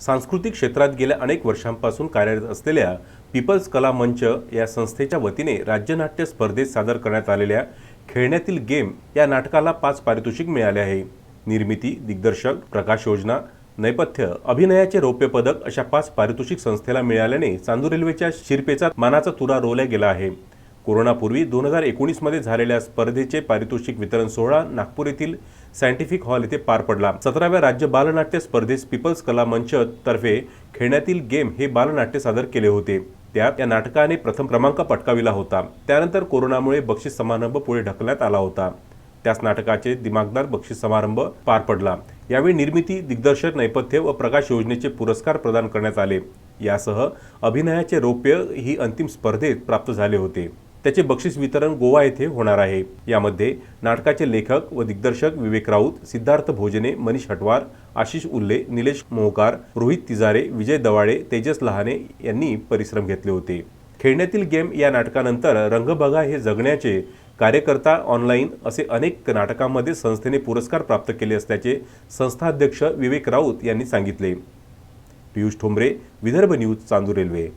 सांस्कृतिक क्षेत्रात गेल्या अनेक वर्षांपासून कार्यरत असलेल्या पीपल्स कला मंच या संस्थेच्या वतीने राज्यनाट्य स्पर्धेत सादर करण्यात आलेल्या खेळण्यातील गेम या नाटकाला पाच पारितोषिक मिळाले आहे. निर्मिती दिग्दर्शक प्रकाश योजना नैपथ्य अभिनयाचे रौप्य पदक अशा पाच पारितोषिक संस्थेला मिळाल्याने चांदूर रेल्वेच्या शिरपेचा मानाचा तुरा रोवला गेला आहे. कोरोनापूर्वी दोन हजार एकोणीसमध्ये झालेल्या स्पर्धेचे पारितोषिक वितरण सोहळा नागपूर येथील सायंटिफिक हॉल येथे पार पडला. सतराव्या राज्य बालनाट्य स्पर्धेस पीपल्स कला मंच तर्फे खेळण्यातील गेम हे बालनाट्य सादर केले होते. त्यात या नाटकाने प्रथम क्रमांक पटकाविला होता. त्यानंतर कोरोनामुळे बक्षीस समारंभ पुढे ढकलण्यात आला होता. त्याच नाटकाचे दिमागदार बक्षीस समारंभ पार पडला. यावेळी निर्मिती दिग्दर्शक नैपथ्य व प्रकाश योजनेचे पुरस्कार प्रदान करण्यात आले. यासह अभिनयाचे रौप्य ही अंतिम स्पर्धेत प्राप्त झाले होते. त्याचे बक्षीस वितरण गोवा येथे होणार आहे. यामध्ये नाटकाचे लेखक व दिग्दर्शक विवेक राऊत सिद्धार्थ भोजने मनीष हटवार आशिष उल्ले निलेश मोहकार रोहित तिजारे विजय दवाळे तेजस लहाने यांनी परिश्रम घेतले होते. खेळण्यातील गेम या नाटकानंतर रंगबगा हे जगण्याचे कार्यकर्ता ऑनलाईन असे अनेक नाटकांमध्ये संस्थेने पुरस्कार प्राप्त केले असल्याचे संस्थाध्यक्ष विवेक राऊत यांनी सांगितले. Piyush Thombare Vidarbha news Chandur Railway.